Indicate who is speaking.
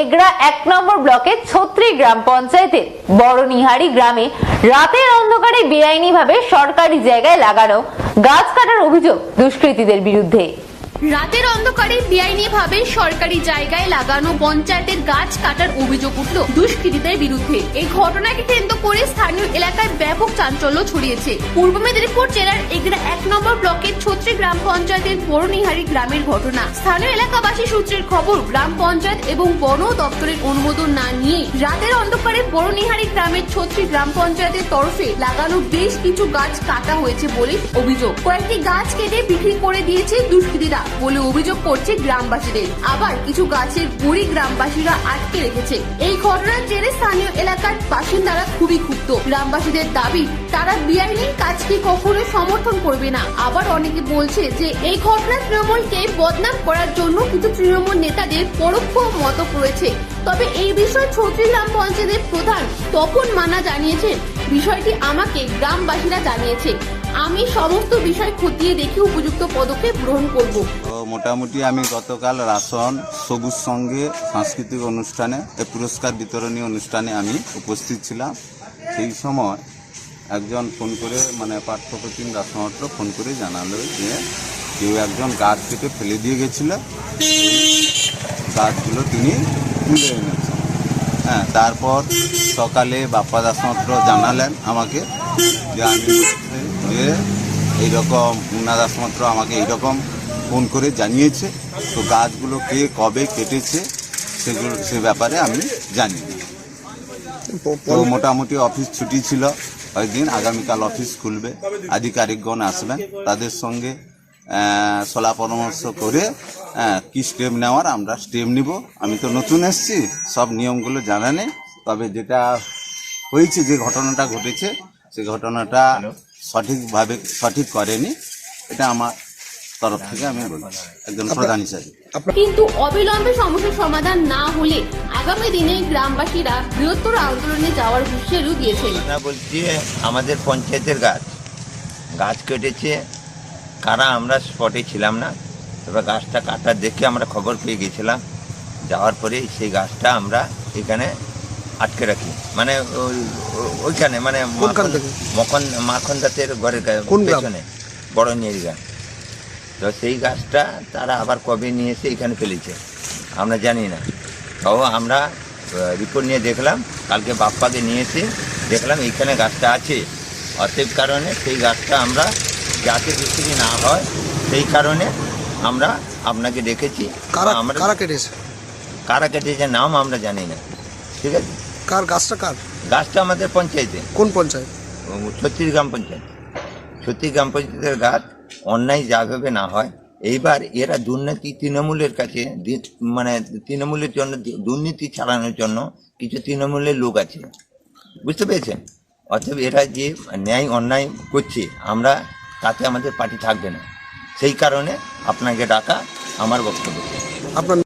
Speaker 1: এগরা এক নম্বর ব্লকের ছত্রি গ্রাম পঞ্চায়েতের বড়নিহারি গ্রামে রাতের অন্ধকারে বেআইনিভাবে সরকারি জায়গায় লাগানো গাছ কাটার অভিযোগ দুষ্কৃতীদের বিরুদ্ধে।
Speaker 2: রাতের অন্ধকারে বেআইনি ভাবে সরকারি জায়গায় লাগানো পঞ্চায়েতের গাছ কাটার অভিযোগ উঠল দুষ্কৃতীদের বিরুদ্ধে। এই ঘটনাকে কেন্দ্র করে স্থানীয় এলাকায় ব্যাপক চাঞ্চল্য ছড়িয়েছে। পূর্ব মেদিনীপুর জেলার এগরা এক নম্বর ব্লকের ছত্রি গ্রাম পঞ্চায়েতের বড়নিহারি গ্রামের ঘটনা। স্থানীয় এলাকাবাসী সূত্রের খবর, গ্রাম পঞ্চায়েত এবং বন দপ্তরের অনুমোদন না নিয়ে রাতের অন্ধকারে বড়নিহারি গ্রামের ছত্রি গ্রাম পঞ্চায়েতের তরফে লাগানো বেশ কিছু গাছ কাটা হয়েছে বলে অভিযোগ। কয়েকটি গাছ কেটে বিক্রি করে দিয়েছে দুষ্কৃতীরা। বলে অভিযোগ করছে গ্রামবাসীদের। আবার কিছু গাছের গুড়ি গ্রামবাসীরা আটকে রেখেছে। এই ঘটনার জেরে স্থানীয় এলাকার বাসিন্দারা খুবই ক্ষুব্ধ। গ্রামবাসীদের দাবি, তারা বেআইনি কাজকে কখনো সমর্থন করবে না। আবার অনেকে বলছে যে, এই ঘটনা তৃণমূলকে বদনাম করার জন্য কিছু তৃণমূল নেতাদের পরোক্ষ মত করেছে তবে এই বিষয়ে ছত্রিশ গ্রাম পঞ্চায়েতের প্রধান তপন মানা জানিয়েছেন বিষয়টি আমাকে গ্রামবাসীরা জানিয়েছে। আমি সমস্ত বিষয় খতিয়ে দেখে উপযুক্ত পদক্ষেপ গ্রহণ করব।
Speaker 3: তো মোটামুটি আমি গতকাল রাসন, সবুজ সঙ্গে সাংস্কৃতিক অনুষ্ঠানে পুরস্কার বিতরণী অনুষ্ঠানে আমি উপস্থিত ছিলাম। সেই সময় একজন ফোন করে মানে পার্থপ্রতিম দাসমত্র ফোন করে জানালো যে কেউ একজন গাছ কেটে ফেলে দিয়ে গেছিল। গাছগুলো তিনি তুলে এনেছেন। হ্যাঁ তারপর সকালে বাপ্পা দাসমত্র জানালেন আমাকে যে আমি যে এইরকম মুন্না দাসমাত্র আমাকে এইরকম ফোন করে জানিয়েছে। তো গাছগুলো কে কবে কেটেছে সেগুলো, সে ব্যাপারে আমি জানি তো মোটামুটি অফিস ছুটি ছিল, কয়েকদিন আগামীকাল অফিস খুলবে। আধিকারিকগণ আসবেন, তাদের সঙ্গে সলা পরামর্শ করে আহ, কি স্টেপ নেওয়ার আমরা স্টেপ নিব। আমি তো নতুন এসেছি সব নিয়মগুলো জানা নেই। তবে যেটা হয়েছে যে ঘটনাটা ঘটেছে সে ঘটনাটা সঠিকভাবে সঠিক করেনি। এটা আমার তরফ থেকে আমি বলছি। একজন প্রধান হিসাবে।
Speaker 2: কিন্তু অবিলম্বে সমস্যার সমাধান না হলে আগামী দিনে গ্রামবাসীরা বৃহত্তর আন্দোলনে যাওয়ার হুঁশিয়ারিও দিয়েছেন।
Speaker 4: না বলছি আমাদের পঞ্চায়েতের গাছ। গাছ কেটেছে। কারা আমরা স্পটে ছিলাম না? তবে গাছটা কাটা দেখে আমরা খবর পেয়ে গেছিলাম। যাওয়ার পরে সেই গাছটা আমরা এখানে আটকে রাখি। মানে ওই- ওইখানে মানে মাখন-? মখন দাঁতের ঘরের? পেছনে বড় নিয়ে গ্রাম। তো সেই গাছটা তারা আবার কবে নিয়ে এসে এখানে ফেলেছে আমরা জানি না। তাও আমরা রিপোর্ট নিয়ে দেখলাম কালকে বাপ্পাকে নিয়ে এসে দেখলাম এইখানে গাছটা আছে। অতএব কারণে সেই গাছটা আমরা যাতে বিক্রি না হয় সেই কারণে আমরা আপনাকে ডেকেছি
Speaker 5: কারা
Speaker 4: আমরা
Speaker 5: কারা কেটেছে?
Speaker 4: কারা কেটেছে নাম আমরা জানি না। ঠিক আছে?
Speaker 5: কার গাছটা কার?
Speaker 4: গাছটা আমাদের পঞ্চায়েতে।
Speaker 5: কোন পঞ্চায়েত?
Speaker 4: ছত্রিশ গ্রাম পঞ্চায়েত। ছত্রিশ গ্রাম পঞ্চায়েতের গাছ অন্যায় যাভাবে না হয়। এইবার এরা দুর্নীতি তৃণমূলের কাছে মানে তৃণমূলের জন্য দুর্নীতি চালানোর জন্য কিছু তৃণমূলের লোক আছে। বুঝতে পেরেছেন? অতএব এরা যে ন্যায় অন্যায় করছে আমরা তাতে আমাদের পার্টি থাকবে না। সেই কারণে আপনাকে ডাকা আমার বক্তব্য।
Speaker 5: আপনার